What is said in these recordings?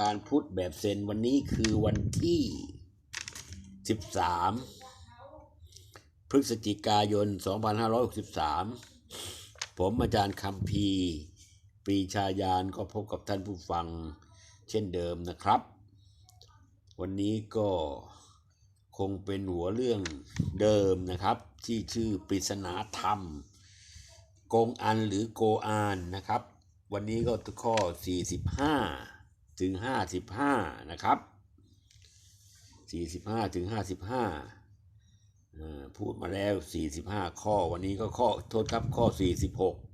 การพุทธแบบเซนวันนี้คือวันที่ 13 พฤศจิกายน 2563 ผมอาจารย์คำพีปรีชายานก็พบกับท่านผู้ฟังเช่นเดิมนะครับ วันนี้ก็คงเป็นหัวเรื่องเดิมนะครับ ที่ชื่อปริศนาธรรม โกงอันหรือโกอานนะครับ วันนี้ก็ข้อ 45 ถึง55นะครับ45ถึง55อ่าพูดมาแล้ว45ข้อวันนี้ก็ข้อโทษครับข้อ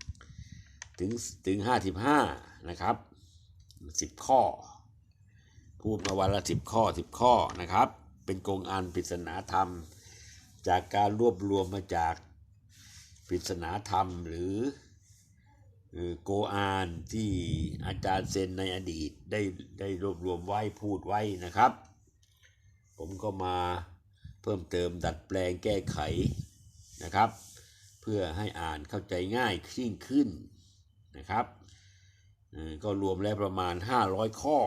46ถึงถึง55นะครับ10ข้อ พูดมาวันละ10ข้อ10ข้อนะครับ เป็นกงอันปริศนาธรรม จากการรวบรวมมาจากปริศนาธรรมหรือ โกอานที่อาจารย์เซนในอดีตได้ได้รวบรวมไว้พูดไว้นะครับ ผมก็มาเพิ่มเติมดัดแปลงแก้ไขนะครับ เพื่อให้อ่านเข้าใจง่ายยิ่งขึ้นนะครับก็รวมแล้วประมาณ 500 ข้อ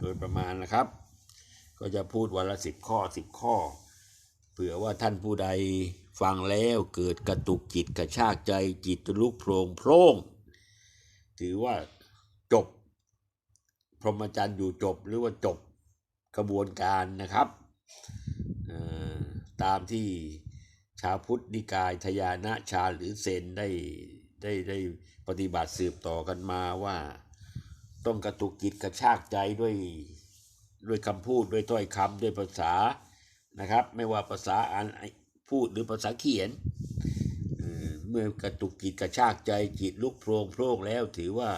โดยประมาณนะครับ ก็จะพูดวันละ 10 ข้อ 10 ข้อ เผื่อว่าท่านผู้ใด ฟังแล้วเกิดกระตุกจิตกระชากใจจิตลุกโพรงโพร่งถือว่าจบ พรหมจรรย์อยู่จบหรือว่าจบกระบวนการนะครับตามที่ชาวพุทธนิกายทยานะชาหรือเซนได้ได้ได้ปฏิบัติสืบต่อกันมาว่า ต้องกระตุกจิตกระชากใจด้วยด้วยคำพูดด้วยถ้อยคำด้วยภาษานะครับ ไม่ว่าภาษาอ่าน พูดหรือภาษาเขียน เมื่อกระตุกจิตกระชากใจจิตลุกโพรงโพร่งแล้วถือว่า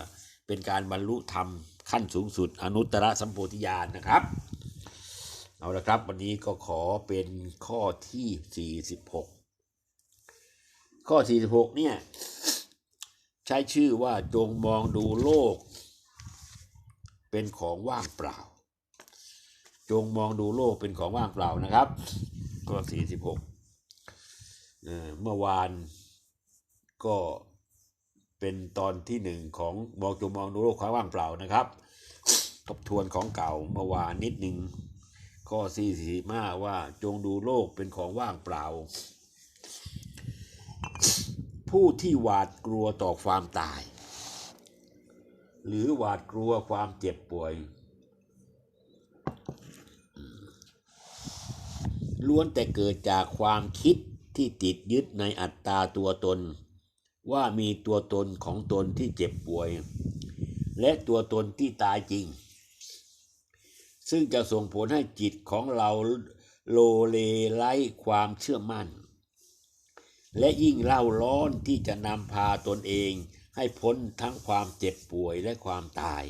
เป็นการบรรลุธรรมขั้นสูงสุดอนุตตรสัมโพธิญาณนะครับ เอาละครับวันนี้ก็ขอเป็นข้อที่ 46 ข้อ 46 เนี่ย ใช้ชื่อว่าจงมองดูโลก เป็นของว่างเปล่า จงมองดูโลกเป็นของว่างเปล่านะครับข้อ46 เมื่อวานก็เป็นตอนที่หนึ่งของมองจงมองดูโลกความว่างเปล่านะครับทบทวนของเก่าเมื่อวานนิดหนึ่งข้อ45ว่าจงดูโลกเป็นของว่างเปล่า ผู้ที่หวาดกลัวต่อความตาย หรือหวาดกลัวความเจ็บป่วย ล้วนแต่เกิดจากความคิด ที่ติดยึดในอัตตาตัวตน ว่ามีตัวตนของตนที่เจ็บป่วย และตัวตนที่ตายจริง ซึ่งจะส่งผลให้จิตของเราโลเลไร้ความเชื่อมั่น และยิ่งเล่าร้อนที่จะนำพาตนเองให้พ้นทั้งความเจ็บป่วยและความตาย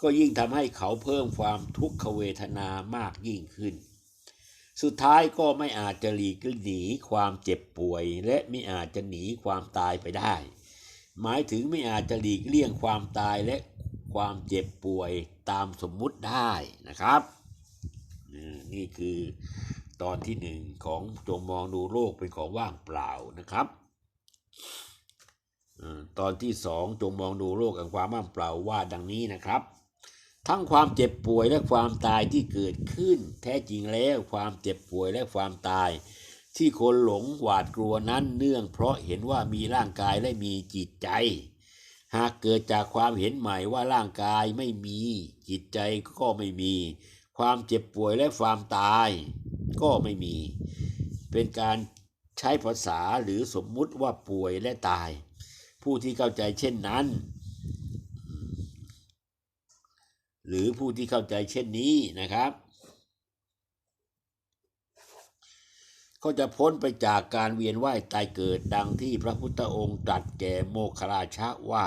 ก็ยิ่งทำให้เขาเพิ่มความทุกขเวทนามากยิ่งขึ้น สุดท้ายก็ไม่อาจจะหลีกหนีความเจ็บป่วย และไม่อาจจะหนีความตายไปได้ หมายถึงไม่อาจจะหลีกเลี่ยงความตายและความเจ็บป่วยตามสมมุติได้นะครับ นี่คือตอนที่หนึ่งของจงมองดูโลกเป็นของว่างเปล่านะครับตอนที่สองจงมองดูโลกแห่งความว่างเปล่าว่าดังนี้นะครับ ทั้งความเจ็บป่วยและความตายที่เกิดขึ้น แท้จริงแล้วความเจ็บป่วยและความตาย ที่คนหลงหวาดกลัวนั้นเนื่องเพราะเห็นว่ามีร่างกายและมีจิตใจ หากเกิดจากความเห็นใหม่ว่าร่างกายไม่มี จิตใจก็ไม่มี ความเจ็บป่วยและความตายก็ไม่มี เป็นการใช้ภาษาหรือสมมุติว่าป่วยและตาย ผู้ที่เข้าใจเช่นนั้น หรือผู้ที่เข้าใจเช่นนี้นะครับ ก็จะพ้นไปจากการเวียนว่ายตายเกิดดังที่พระพุทธองค์ตรัสแก่โมคราชะว่า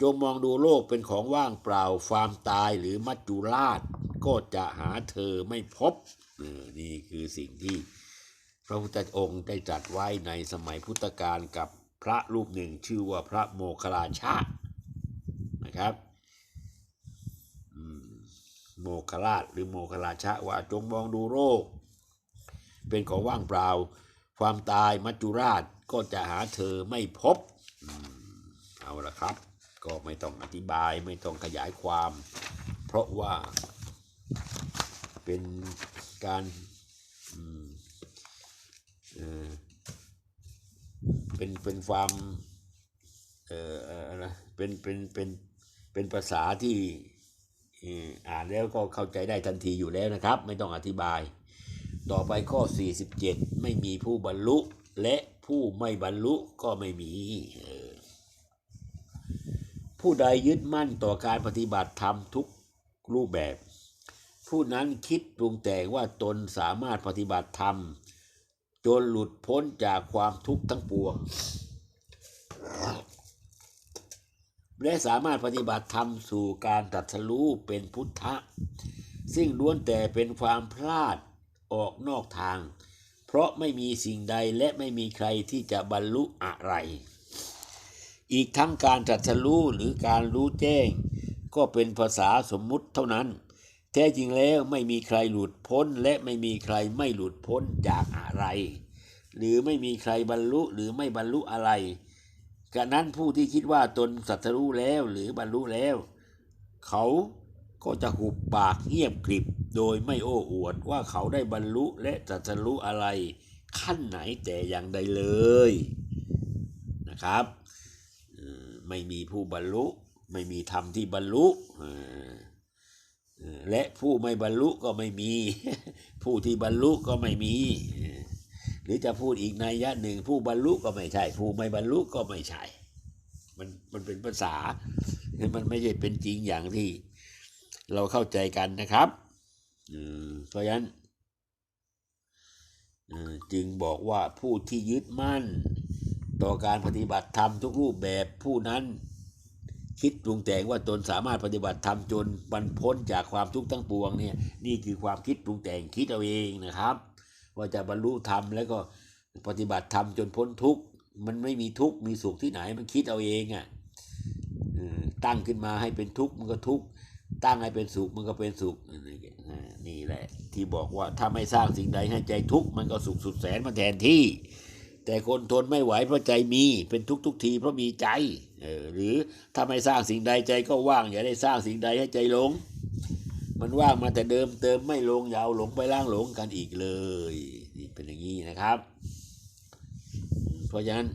จงมองดูโลกเป็นของว่างเปล่าความตายหรือมัจจุราช ก็จะหาเธอไม่พบเออนี่คือสิ่งที่พระพุทธองค์ได้ตรัสไว้ในสมัยพุทธกาลกับพระรูปหนึ่งชื่อว่าพระโมคคลาชะนะครับ โมคราชหรือโมคราชะว่าจงมองดูโรค เป็นของว่างเปล่า ความตายมัจจุราชก็จะหาเธอไม่พบอเอาละครับ ก็ไม่ต้องอธิบายไม่ต้องขยายความ เพราะว่าเป็นการเป็นเป็นความเอ่อเอ่ออะไรเป็นเป็นเป็นเป็นภาษาที่ อ่านแล้วก็เข้าใจได้ทันทีอยู่แล้วนะครับ ไม่ต้องอธิบาย ต่อไปข้อ 47 ไม่มีผู้บรรลุ และผู้ไม่บรรลุก็ไม่มี ผู้ใดยึดมั่นต่อการปฏิบัติธรรมทุกรูปแบบ ผู้นั้นคิดปรุงแต่งว่าตนสามารถปฏิบัติธรรม จนหลุดพ้นจากความทุกข์ทั้งปวง และสามารถปฏิบัติธรรมสู่การตรัสรู้เป็นพุทธะ ซึ่งล้วนแต่เป็นความพลาดออกนอกทาง เพราะไม่มีสิ่งใดและไม่มีใครที่จะบรรลุอะไร อีกทั้งการตรัสรู้หรือการรู้แจ้ง ก็เป็นภาษาสมมุติเท่านั้น แท้จริงแล้วไม่มีใครหลุดพ้นและไม่มีใครไม่หลุดพ้นจากอะไร หรือไม่มีใครบรรลุหรือไม่บรรลุอะไร กะนั้นผู้ที่คิดว่าตนสัตรู้แล้วหรือบรรลุแล้ว เขาก็จะหุบปากเงียบกริบโดยไม่โอ้อวดว่าเขาได้บรรลุและตรัสรู้อะไรขั้นไหนแต่อย่างใดเลยนะครับไม่มีผู้บรรลุ ไม่มีธรรมที่บรรลุและผู้ไม่บรรลุก็ไม่มี ผู้ที่บรรลุก็ไม่มี หรือจะพูดอีกในยยะหนึ่งผู้บรรลุก็ไม่ใช่ ผู้ไม่บรรลุก็ไม่ใช่ มันมันเป็นภาษา มันไม่ใช่เป็นจริงอย่างที่เราเข้าใจกันนะครับอืมเพราะฉะนั้นอ่อจึงบอกว่าผู้ที่ยึดมั่น ต่อการปฏิบัติธรรมทุกรูปแบบผู้นั้น คิดปรุงแต่งว่าตนสามารถปฏิบัติธรรมจนบรรพ้นจากความทุกข์ทั้งปวงเนี่ยนี่คือความคิดปรุงแต่งคิดเอาเองนะครับ ว่าจะบรรลุธรรมแล้วก็ปฏิบัติธรรมจนพ้นทุกข์มันไม่มีทุกข์มีสุขที่ไหนมันคิดเอาเองอะ่ะตั้งขึ้นมาให้เป็นทุกข์มันก็ทุกข์ตั้งให้เป็นสุขมันก็เป็นสุขนี่แหละ ที่บอกว่าถ้าไม่สร้างสิ่งใดให้ใจทุกข์มันก็สุขสุดแสนมาแทนที่ แต่คนทนไม่ไหวเพราะใจมีเป็นทุกทุกทีเพราะมีใจหรือถ้าไม่สร้างสิ่งใดใจก็ว่างอย่าได้สร้างสิ่งใดให้ใจหลง มันว่างมาแต่เดิมเติมไม่ลงยาวหลงไปล่างหลงกันอีกเลยนี่เป็นอย่างนี้นะครับ เพราะฉะนั้น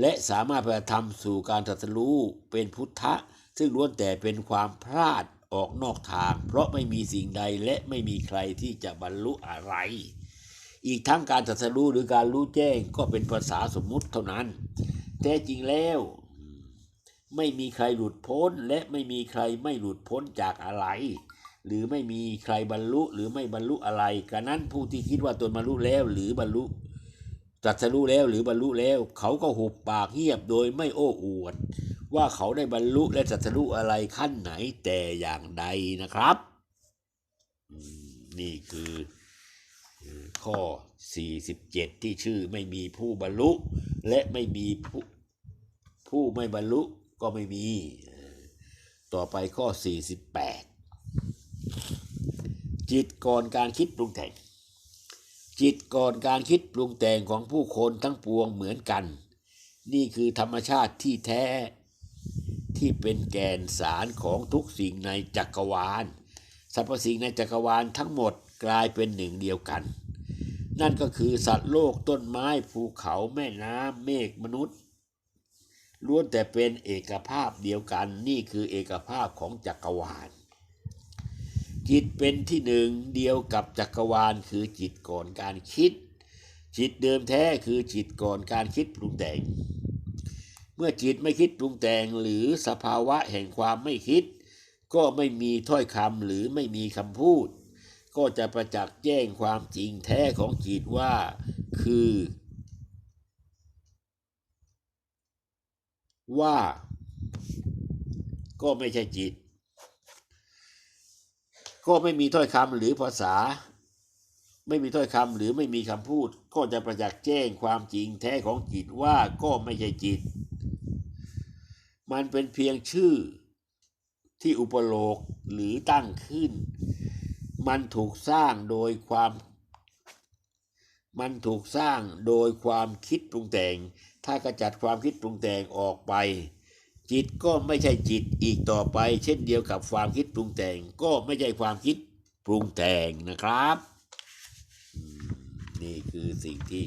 และสามารถไปทำสู่การตรัสรู้เป็นพุทธะ ซึ่งล้วนแต่เป็นความพลาดออกนอกทาง เพราะไม่มีสิ่งใดและไม่มีใครที่จะบรรลุอะไร อีกทั้งการตรัสรู้หรือการรู้แจ้งก็เป็นภาษาสมมุติเท่านั้น แท้จริงแล้ว ไม่มีใครหลุดพ้นและไม่มีใครไม่หลุดพ้นจากอะไร หรือไม่มีใครบรรลุหรือไม่บรรลุอะไรกระนั้นผู้ที่คิดว่าตนบรรลุแล้วหรือบรรลุตรัสรู้แล้วหรือบรรลุแล้ว เขาก็หุบปากเงียบโดยไม่โอ้อวดว่าเขาได้บรรลุและตรัสรู้อะไรขั้นไหนแต่อย่างใดนะครับ นี่คือเอ่อข้อ 47 ที่ชื่อไม่มีผู้บรรลุ และไม่มีผู้ผู้ไม่บรรลุ ก็ไม่มี ต่อไปข้อ 48 จิตก่อนการคิดปรุงแต่ง จิตก่อนการคิดปรุงแต่งของผู้คนทั้งปวงเหมือนกัน นี่คือธรรมชาติที่แท้ที่เป็นแกนสารของทุกสิ่งในจักรวาลสรรพสิ่งในจักรวาลทั้งหมดกลายเป็นหนึ่งเดียวกัน นั่นก็คือสัตว์โลกต้นไม้ภูเขาแม่น้ำเมฆมนุษย์ ล้วนแต่เป็นเอกภาพเดียวกันนี่คือเอกภาพของจักรวาล จิตเป็นที่หนึ่งเดียวกับจักรวาลคือจิตก่อนการคิด จิตเดิมแท้คือจิตก่อนการคิดปรุงแต่ง เมื่อจิตไม่คิดปรุงแต่งหรือสภาวะแห่งความไม่คิด ก็ไม่มีถ้อยคำหรือไม่มีคำพูด ก็จะประจักษ์แจ้งความจริงแท้ของจิตว่า คือ ว่าก็ไม่ใช่จิต ก็ไม่มีถ้อยคำหรือภาษา ไม่มีถ้อยคำหรือไม่มีคำพูด ก็จะประจักษ์แจ้งความจริงแท้ของจิตว่าก็ไม่ใช่จิต มันเป็นเพียงชื่อที่อุปโลกหรือตั้งขึ้น มันถูกสร้างโดยความ มันถูกสร้างโดยความคิดปรุงแต่ง ถ้ากระจัดความคิดปรุงแต่งออกไป จิตก็ไม่ใช่จิตอีกต่อไป เช่นเดียวกับความคิดปรุงแต่ง ก็ไม่ใช่ความคิดปรุงแต่งนะครับ นี่คือสิ่งที่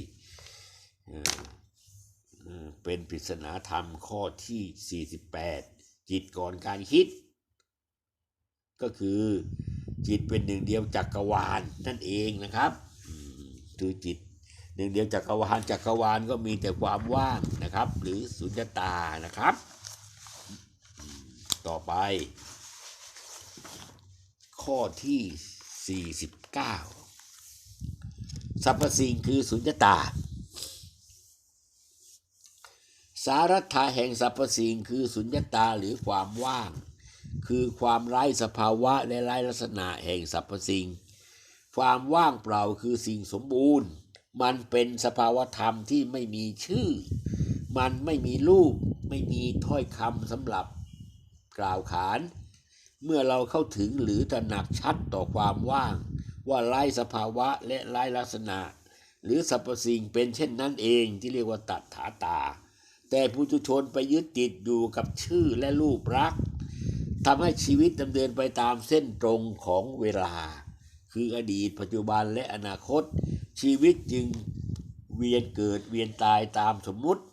เป็นปริศนาธรรมข้อที่ 48 จิตก่อนการคิด ก็คือจิตเป็นหนึ่งเดียวจักรวาลนั่นเองนะครับ คือจิตหนึ่งเดียวจักรวาลจักรวาลก็มีแต่ความว่างนะครับ หรือสุญญตานะครับ ต่อไป ข้อที่ 49สรรพสิ่งคือสุญญตา สารัตถะแห่งสรรพสิ่งคือสุญญตาหรือความว่าง คือความไร้สภาวะและไร้ลักษณะแห่งสรรพสิ่ง ความว่างเปล่าคือสิ่งสมบูรณ์ มันเป็นสภาวธรรมที่ไม่มีชื่อ มันไม่มีรูป ไม่มีถ้อยคำสำหรับกล่าวขาน เมื่อเราเข้าถึงหรือตระหนักชัดต่อความว่าง ว่าไร้สภาวะและไร้ลักษณะ หรือสรรพสิ่งเป็นเช่นนั้นเองที่เรียกว่าตัดถาตา แต่ผู้ทุชนไปยึดติดอยู่กับชื่อและรูปรักษณ์ทำให้ชีวิตดำเนินไปตามเส้นตรงของเวลา คืออดีตปัจจุบันและอนาคต ชีวิตจึงเวียนเกิดเวียนตายตามสมมุติ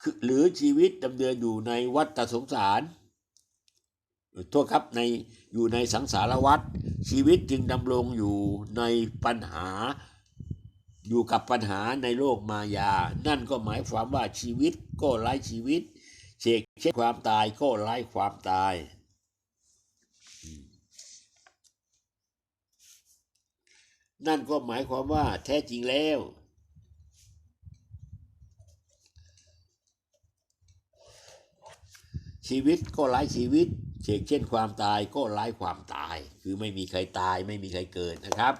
คือหรือชีวิตดำเนินอยู่ในวัฏสงสารโทษครับในอยู่ในสังสารวัฏชีวิตจึงดำรงอยู่ในปัญหา อยู่กับปัญหาในโลกมายา นั่นก็หมายความว่าชีวิตก็ไร้ชีวิตเชกเช่นความตายก็ไร้ความตายอืม นั่นก็หมายความว่าแท้จริงแล้ว ชีวิตก็ไร้ชีวิตเชกเช่นความตายก็ไร้ความตาย คือไม่มีใครตายไม่มีใครเกิดนะครับ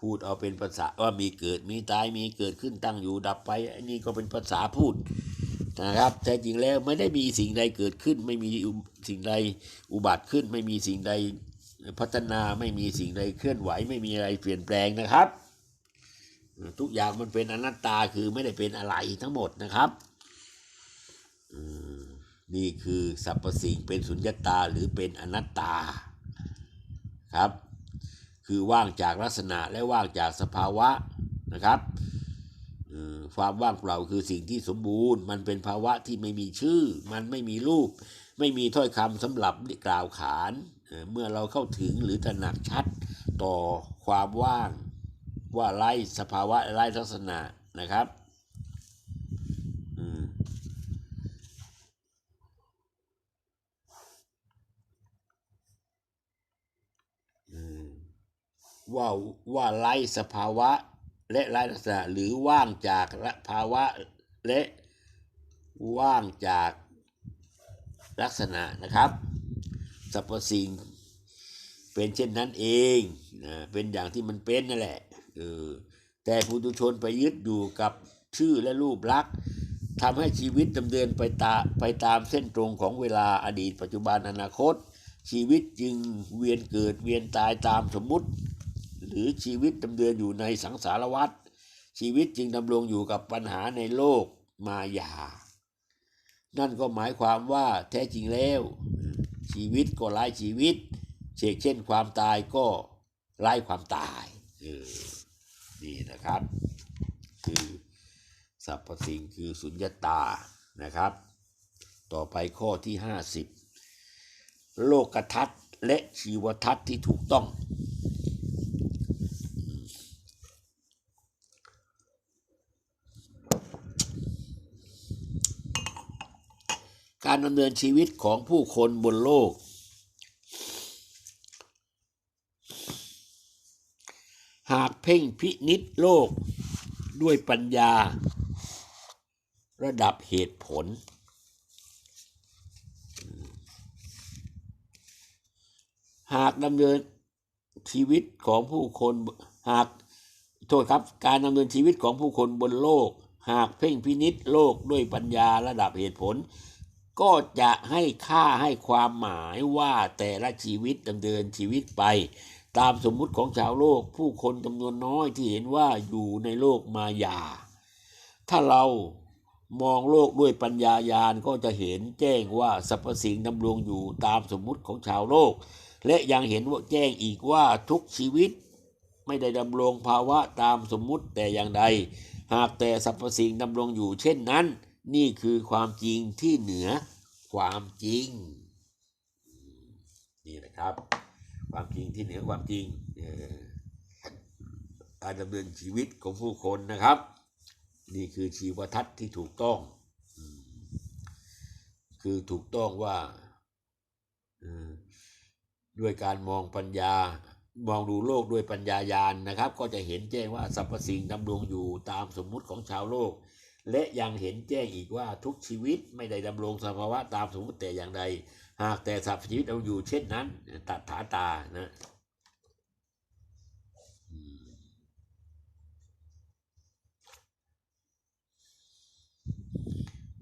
พูดเอาเป็นภาษาว่ามีเกิดมีตายมีเกิดขึ้นตั้งอยู่ดับไปอันนี้ก็เป็นภาษาพูดนะครับแต่จริงแล้วไม่ได้มีสิ่งใดเกิดขึ้น ไม่มีสิ่งใดอุบัติขึ้น ไม่มีสิ่งใด พัฒนาไม่มีสิ่งใดเคลื่อนไหวไม่มีอะไรเปลี่ยนแปลงนะครับ ทุกอย่างมันเป็นอนัตตาคือไม่ได้เป็นอะไรทั้งหมดนะครับนี่คือสรรพสิ่งเป็นสุญญตาหรือเป็นอนัตตาครับ คือว่างจากลักษณะและว่างจากสภาวะนะครับความว่างเปล่าคือสิ่งที่สมบูรณ์ มันเป็นภาวะที่ไม่มีชื่อ มันไม่มีรูป ไม่มีถ้อยคำสำหรับกล่าวขาน เมื่อเราเข้าถึงหรือตระหนักชัดต่อความว่างว่าไร้สภาวะไร้ลักษณะนะครับว่าว่าไร้สภาวะและไร้ลักษณะหรือว่างจากภาวะและว่างจากลักษณะนะครับ รรพสิ่ง เป็นเช่นนั้นเองนะเป็นอย่างที่มันเป็นนั่นแหละเออแต่ผู้ทุชนไปยึดอยู่กับชื่อและรูปลักษณ์ทำให้ชีวิตดำเนินไปตาไปตามเส้นตรงของเวลาอดีตปัจจุบันอนาคต ชีวิตจึงเวียนเกิดเวียนตายตามสมมุติ หรือชีวิตดำเนินอยู่ในสังสารวัฏชีวิตจึงดำรงอยู่กับปัญหาในโลกมายา นั่นก็หมายความว่าแท้จริงแล้ว ชีวิตก็ไร้ชีวิตเชกเช่นความตายก็ไร้ความตายเออนี่นะครับ คือสรรพสิ่งคือสุญญตานะครับ ต่อไปข้อที่ห้าสิบโลกทัศน์และชีวทัศน์ที่ถูกต้อง การดำเนินชีวิตของผู้คนบนโลก หากเพ่งพินิษโลกด้วยปัญญา ระดับเหตุผล หากดำเนินชีวิตของผู้คนหากโทษครับการดำเนินชีวิตของผู้คนบนโลก หากเพ่งพินิษโลกด้วยปัญญาระดับเหตุผล ก็จะให้ค่าให้ความหมายว่าแต่ละชีวิตดำเนินชีวิตไป ตามสมมุติของชาวโลกผู้คนจำนวนน้อยที่เห็นว่าอยู่ในโลกมายา ถ้าเรามองโลกด้วยปัญญายาณก็จะเห็นแจ้งว่าสรรพสิ่งดำรงอยู่ตามสมมุติของชาวโลก และยังเห็นว่าแจ้งอีกว่าทุกชีวิตไม่ได้ดำรงภาวะตามสมมุติแต่อย่างใด หากแต่สรรพสิ่งดำรงอยู่เช่นนั้น นี่คือความจริงที่เหนือความจริง นี่นะครับ ความจริงที่เหนือความจริงการดำเนินชีวิตของผู้คนนะครับ นี่คือชีวทัศน์ที่ถูกต้อง คือถูกต้องว่าด้วยการมองปัญญามองดูโลกด้วยปัญญายาณนะครับ ก็จะเห็นแจ้งว่าสรรพสิ่งดำรงอยู่ตามสมมุติของชาวโลก และยังเห็นแจ้งอีกว่าทุกชีวิตไม่ได้ดำรงสภาวะตามสมมุติแต่อย่างใด หากแต่สรรพชีวิตเราอยู่เช่นนั้น ตัดถาตานะ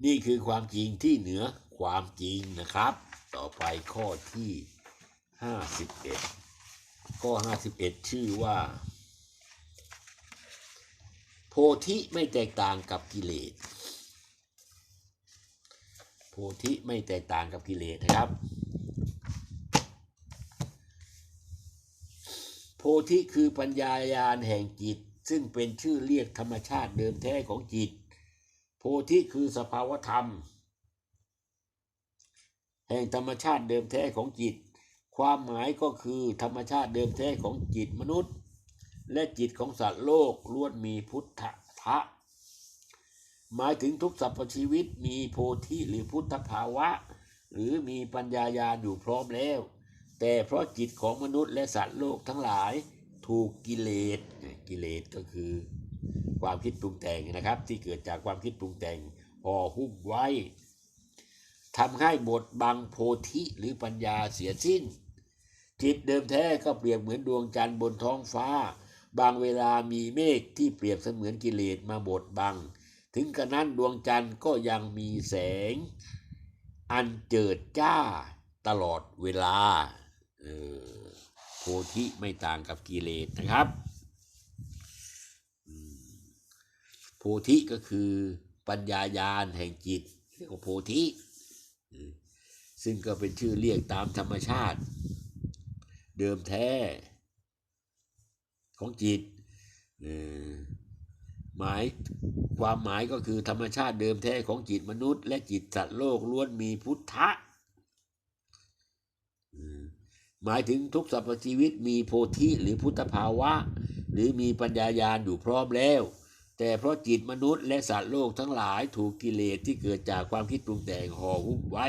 นี่คือความจริงที่เหนือความจริงนะครับ ต่อไปข้อที่ห้าสิบเอ็ดข้อห้าสิบเอ็ดชื่อว่า พธิไม่แตกต่างกับกิเลส โพธิไม่แตกต่างกับกิเลสนะครับ โพธิคือปัญญายาณแห่งจิต ซึ่งเป็นชื่อเรียกธรรมชาติเดิมแท้ของจิต โพธิคือสภาวธรรม แห่งธรรมชาติเดิมแท้ของจิต ความหมายก็คือธรรมชาติเดิมแท้ของจิตมนุษย์ และจิตของสัตว์โลกล้วนมีพุทธะหมายถึงทุกสรรพชีวิตมีโพธิหรือพุทธภาวะ หรือมีปัญญายาณอยู่พร้อมแล้ว แต่เพราะจิตของมนุษย์และสัตว์โลกทั้งหลายถูกกิเลสกิเลสก็คือ ความคิดปรุงแต่งนะครับ ที่เกิดจากความคิดปรุงแต่งห่อหุ้มไว้ทำให้บทบังโพธิหรือปัญญาเสียสิ้น จิตเดิมแท้ก็เปรียบเหมือนดวงจันทร์บนท้องฟ้า บางเวลามีเมฆที่เปรียบเสมือนกิเลสมาบดบัง ถึงกระนั้นดวงจันทร์ก็ยังมีแสง อันเจิดจ้าตลอดเวลาออโพธิไม่ต่างกับกิเลสนะครับโพธิก็คือปัญญายาณแห่งจิตเรียกว่าโพธิ ซึ่งก็เป็นชื่อเรียกตามธรรมชาติ เดิมแท้ ของจิตหมายความหมายก็คือธรรมชาติเดิมแท้ของจิตมนุษย์ และจิตสัตว์โลกล้วนมีพุทธะหมายถึงทุกสรรพชีวิตมีโพธิหรือพุทธภาวะ หรือมีปัญญายาณอยู่พร้อมแล้ว แต่เพราะจิตมนุษย์และสัตว์โลกทั้งหลายถูกกิเลสที่เกิดจากความคิดปรุงแต่งห่อหุ้มไว้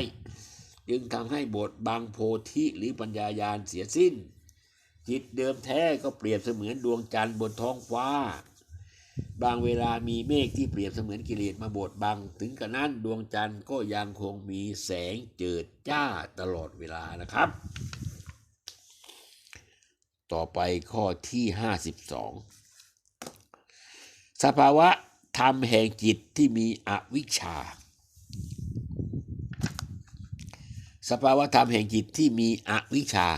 จึงทำให้บทบังโพธิหรือปัญญายาณเสียสิ้น จิตเดิมแท้ก็เปรียบเสมือนดวงจันทร์บนท้องฟ้า บางเวลามีเมฆที่เปรียบเสมือนกิเลสมาบดบัง ถึงกระนั้นดวงจันทร์ก็ยังคงมีแสงเจิดจ้าตลอดเวลานะครับ ต่อไปข้อที่ห้าสิบสองสภาวะธรรมแห่งจิตที่มีอวิชชา สภาวะธรรมแห่งจิตที่มีอวิชชา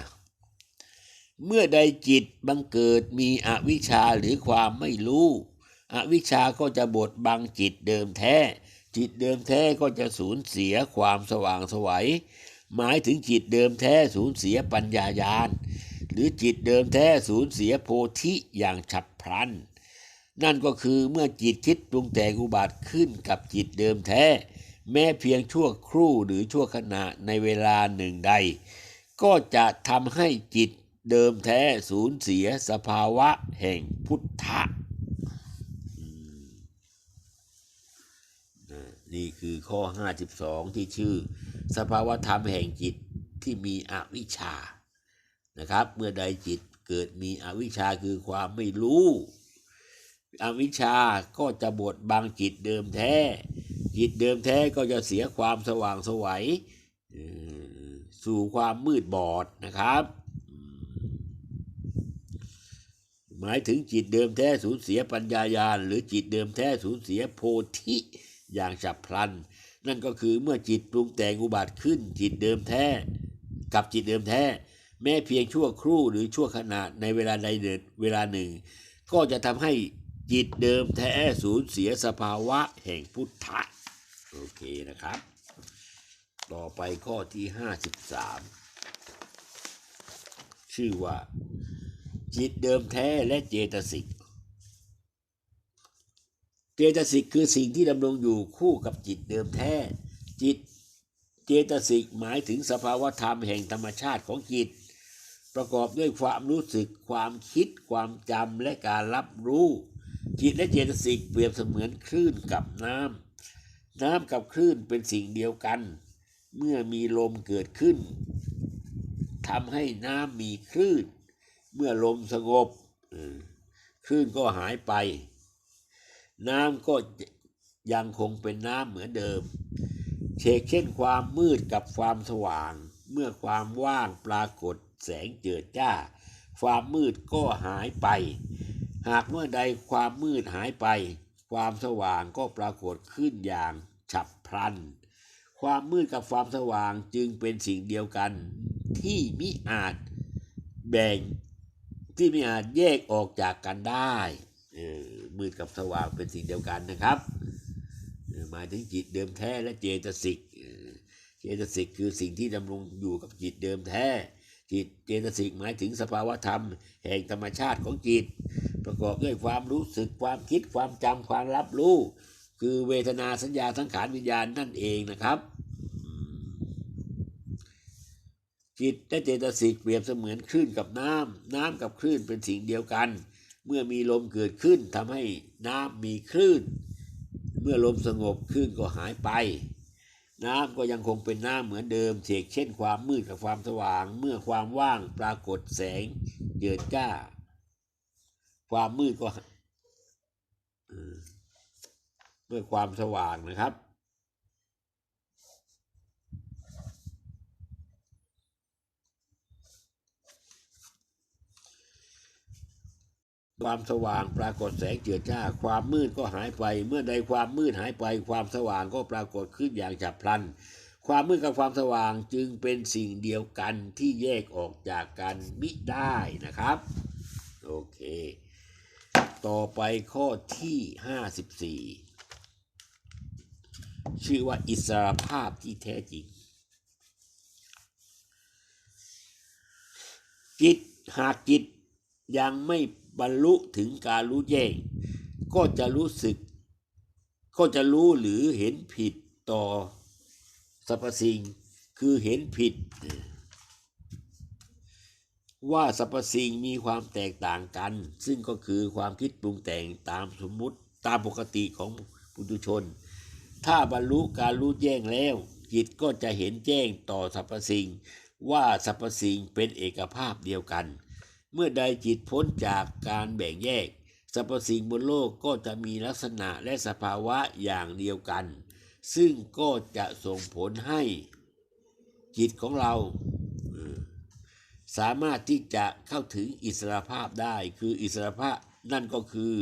เมื่อใดจิตบังเกิดมีอวิชชาหรือความไม่รู้ อวิชชาก็จะบดบังจิตเดิมแท้ จิตเดิมแท้ก็จะสูญเสียความสว่างสวัย หมายถึงจิตเดิมแท้สูญเสียปัญญายาณหรือจิตเดิมแท้สูญเสียโพธิอย่างฉับพลัน นั่นก็คือเมื่อจิตคิดปรุงแต่งอุบัติขึ้นกับจิตเดิมแท้ แม้เพียงชั่วครู่หรือชั่วขณะในเวลาหนึ่งใด ก็จะทำให้จิต เดิมแท้สูญเสียสภาวะแห่งพุทธะนี่คือข้อ 52 ที่ชื่อ สภาวะธรรมแห่งจิตที่มีอวิชชานะครับ เมื่อใดจิตเกิดมีอวิชชาคือความไม่รู้ อวิชชาก็จะบดบังจิตเดิมแท้ จิตเดิมแท้ก็จะเสียความสว่างสวัยสู่ความมืดบอดนะครับอืม หมายถึงจิตเดิมแท้สูญเสียปัญญายาณหรือจิตเดิมแท้สูญเสียโพธิอย่างฉับพลัน นั่นก็คือเมื่อจิตปรุงแต่งอุบัติขึ้น จิตเดิมแท้ กับจิตเดิมแท้ แม้เพียงชั่วครู่หรือชั่วขณะในเวลาใดเวลาหนึ่ง ก็จะทำให้จิตเดิมแท้สูญเสียสภาวะแห่งพุทธะโอเคนะครับ ต่อไปข้อที่ห้าสิบสามชื่อว่า จิตเดิมแท้และเจตสิก เจตสิกคือสิ่งที่ดำรงอยู่คู่กับจิตเดิมแท้ จิตเจตสิกหมายถึงสภาวธรรมแห่งธรรมชาติของจิต ประกอบด้วยความรู้สึก ความคิด ความจำและการรับรู้ จิตและเจตสิกเปรียบเสมือนคลื่นกับน้ำน้ำกับคลื่นเป็นสิ่งเดียวกัน เมื่อมีลมเกิดขึ้นทำให้น้ำมีคลื่น เมื่อลมสงบคลื่นก็หายไป น้ำก็ยังคงเป็นน้ำเหมือนเดิมเชกเช่นความมืดกับความสว่าง เมื่อความว่างปรากฏแสงเจิดจ้า ความมืดก็หายไป หากเมื่อใดความมืดหายไป ความสว่างก็ปรากฏขึ้นอย่างฉับพลัน ความมืดกับความสว่างจึงเป็นสิ่งเดียวกัน ที่มิอาจแบ่ง ที่ไมิอาจแยกออกจากกันได้มืดกับสว่างเป็นสิ่งเดียวกันนะครับหมายถึงจิตเดิมแท้และเจตสิกเจตสิกคือสิ่งที่ดำรงอยู่กับจิตเดิมแท้ จิตเจตสิกหมายถึงสภาวธรรม แห่งธรรมชาติของจิต ประกอบด้วยความรู้สึกความคิดความจำความรับรู้ คือเวทนาสัญญาสังขารวิญญาณนั่นเองนะครับ จิตและเจตสิกเปรียบเสมือนคลื่นกับน้ำน้ำกับคลื่นเป็นสิ่งเดียวกัน เมื่อมีลมเกิดขึ้นทำให้น้ำมีคลื่น เมื่อลมสงบคลื่นก็หายไป น้ำก็ยังคงเป็นน้ำเหมือนเดิมเฉกเช่นความมืดกับความสว่าง เมื่อความว่างปรากฏแสงเจิดจ้า ความมืดก็เมื่อความสว่างนะครับ ความสว่างปรากฏแสงเจิดจ้า ความมืดก็หายไป เมื่อใดความมืดหายไป ความสว่างก็ปรากฏขึ้นอย่างฉับพลัน ความมืดกับความสว่างจึงเป็นสิ่งเดียวกันที่แยกออกจากกันมิได้นะครับ โอเค ต่อไปข้อที่ห้าสิบสี่ชื่อว่าอิสรภาพที่แท้จริง จิตหากจิต ยังไม่บรรลุถึงการรู้แจ้ง ก็จะรู้สึก ก็จะรู้หรือเห็นผิดต่อสรรพสิ่ง คือเห็นผิด ว่าสรรพสิ่งมีความแตกต่างกัน ซึ่งก็คือความคิดปรุงแต่งตามสมมุติตามปกติของปุถุชน ถ้าบรรลุการรู้แจ้งแล้ว จิตก็จะเห็นแจ้งต่อสรรพสิ่ง ว่าสรรพสิ่งเป็นเอกภาพเดียวกัน เมื่อใดจิตพ้นจากการแบ่งแยกสรรพสิ่งบนโลกก็จะมีลักษณะและสภาวะอย่างเดียวกัน ซึ่งก็จะส่งผลให้จิตของเราสามารถที่จะเข้าถึงอิสรภาพได้ คืออิสรภาพนั่นก็คือ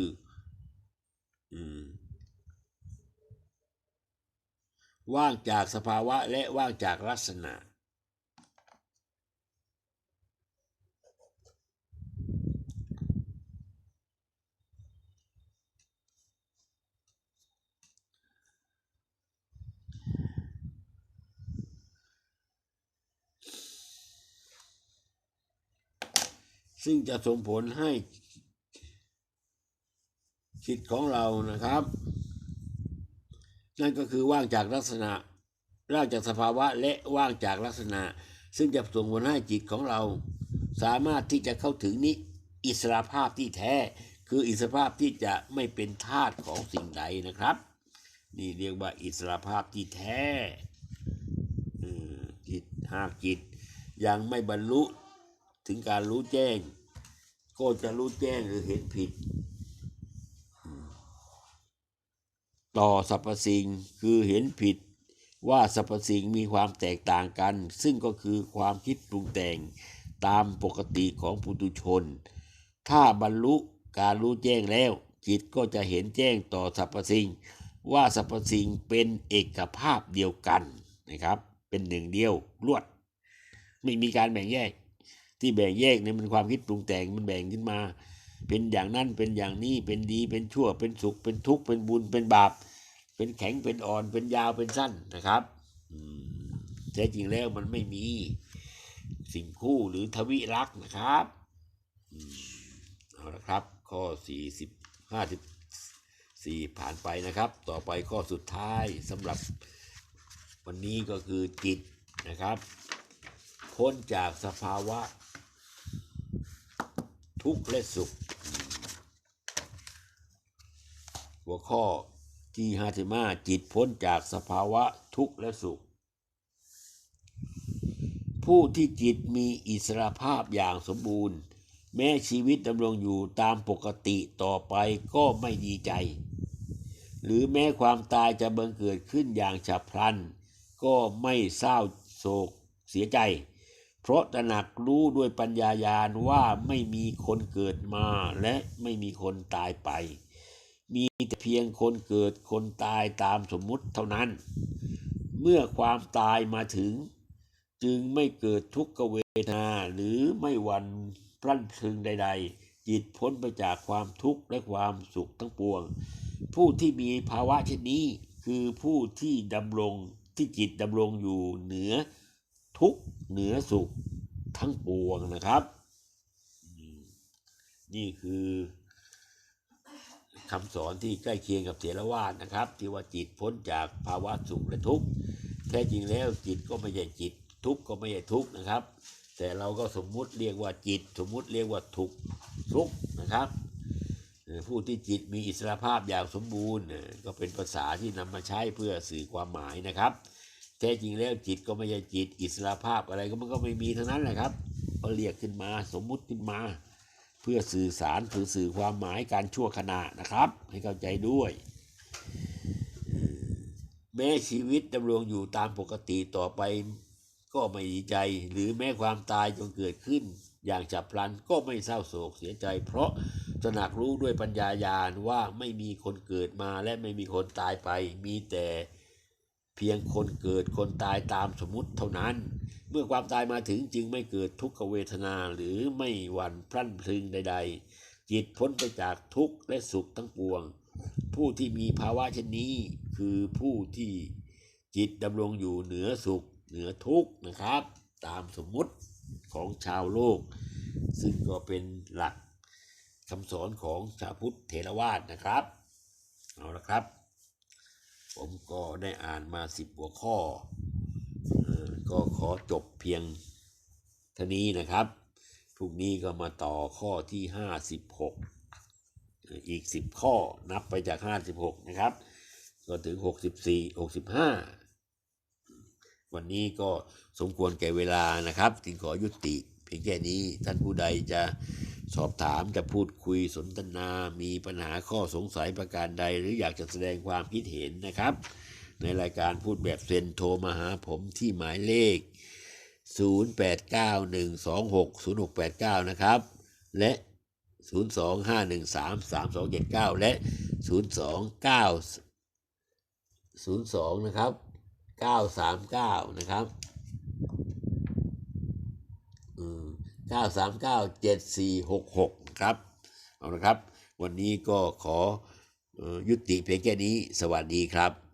ว่างจากสภาวะและว่างจากลักษณะ ซึ่งจะส่งผลให้จิตของเรานะครับ นั่นก็คือว่างจากลักษณะว่างจากสภาวะและว่างจากลักษณะ ซึ่งจะส่งผลให้จิตของเรา สามารถที่จะเข้าถึงนี้อิสระภาพที่แท้ คืออิสระภาพที่จะไม่เป็นทาสของสิ่งใดนะครับ นี่เรียกว่าอิสระภาพที่แท้จิตหากจิตยังไม่บรรลุ ถึงการรู้แจ้ง ก็จะรู้แจ้งหรือเห็นผิด ต่อสรรพสิ่งคือเห็นผิดว่าสรรพสิ่งมีความแตกต่างกัน ซึ่งก็คือความคิดปรุงแต่งตามปกติของปุถุชน ถ้าบรรลุการรู้แจ้งแล้ว จิตก็จะเห็นแจ้งต่อสรรพสิ่ง ว่าสรรพสิ่งเป็นเอกภาพเดียวกันนะครับ เป็นหนึ่งเดียวรวด ไม่มีการแบ่งแยก ที่แบ่งแยกเนี่ยมันความคิดปรุงแต่งมันแบ่งขึ้นมา เป็นอย่างนั้นเป็นอย่างนี้เป็นดีเป็นชั่ว เป็นสุขเป็นทุกข์เป็นบุญเป็นบาป เป็นแข็งเป็นอ่อนเป็นยาวเป็นสั้นนะครับแท้จริงแล้วมันไม่มีสิ่งคู่หรือทวิรักนะครับเอาละครับ ข้อสี่สิบห้าสิบสี่ผ่านไปนะครับ ต่อไปข้อสุดท้ายสำหรับวันนี้ก็คือจิตนะครับ พ้นจากสภาวะ ทุกข์และสุข หัวข้อที่ห้าสิบห้าจิตพ้นจากสภาวะทุกข์และสุข ผู้ที่จิตมีอิสรภาพอย่างสมบูรณ์ แม้ชีวิตดำรงอยู่ตามปกติต่อไปก็ไม่ดีใจ หรือแม้ความตายจะบังเกิดขึ้นอย่างฉับพลัน ก็ไม่เศร้าโศกเสียใจ เพราะตระหนักรู้ด้วยปัญญาญาณว่าไม่มีคนเกิดมาและไม่มีคนตายไป มีแต่เพียงคนเกิดคนตายตามสมมุติเท่านั้น เมื่อความตายมาถึง จึงไม่เกิดทุกขเวทนาหรือไม่หวันพลันพรึงใด ๆ จิตพ้นไปจากความทุกข์และความสุขทั้งปวง ผู้ที่มีภาวะเช่นนี้คือผู้ที่ดำรงที่จิตดำรงอยู่เหนือ ทุกเหนือสุขทั้งปวงนะครับ นี่คือคำสอนที่ใกล้เคียงกับเถรวาทนะครับ ที่ว่าจิตพ้นจากภาวะสุขและทุกข์แท้จริงแล้วจิตก็ไม่ใช่จิต ทุกข์ก็ไม่ใช่ทุกข์นะครับ แต่เราก็สมมุติเรียกว่าจิต สมมุติเรียกว่าทุกข์ทุกข์นะครับผู้ที่จิตมีอิสรภาพอย่างสมบูรณ์ก็เป็นภาษาที่นำมาใช้เพื่อสื่อความหมายนะครับ แท้จริงแล้วจิตก็ไม่ใช่จิต อิสระภาพอะไรก็มันก็ไม่มีทั้งนั้นแหละครับก็เรียกขึ้นมาสมมุติขึ้นมา เพื่อสื่อสารคือสื่อความหมายการชั่วขณะนะครับ ให้เข้าใจด้วยแม้ชีวิตดำรงอยู่ตามปกติต่อไปก็ไม่ดีใจ หรือแม้ความตายจงเกิดขึ้น อย่างฉับพลันก็ไม่เศร้าโศกเสียใจ เพราะตระหนักรู้ด้วยปัญญาญาณว่าไม่มีคนเกิดมาและไม่มีคนตายไปมีแต่ เพียงคนเกิดคนตายตามสมมติเท่านั้น เมื่อความตายมาถึงจึงไม่เกิดทุกขเวทนาหรือไม่หวั่นพรั่นพรึงใด ๆ จิตพ้นไปจากทุกข์และสุขทั้งปวง ผู้ที่มีภาวะเช่นนี้คือผู้ที่จิตดำรงอยู่เหนือสุขเหนือทุกข์นะครับ ตามสมมุติของชาวโลก ซึ่งก็เป็นหลักคำสอนของชาวพุทธเถรวาทนะครับ เอาละครับ ผมก็ได้อ่านมาสิบหัวข้อก็ขอจบเพียงเท่านี้นะครับพรุ่งนี้ก็มาต่อข้อที่ห้าสิบหกอีกสิบข้อนับไปจากห้าสิบหกนะครับ ก็ถึงหกสิบสี่หกสิบห้าวันนี้ก็สมควรแก่เวลานะครับ จึงขอยุติเพียงแค่นี้ท่านผู้ใดจะ สอบถามจะพูดคุยสนทนา มีปัญหาข้อสงสัยประการใด หรืออยากจะแสดงความคิดเห็นนะครับ ในรายการพูดแบบเซนโทรมาหาผมที่หมายเลข 0891260689 นะครับ และ 025133279 และ 029 02 นะครับ 939 นะครับอืม 939 7466 ครับ เอาละครับ วันนี้ก็ขอเอ่อยุติเพียงแค่นี้ สวัสดีครับ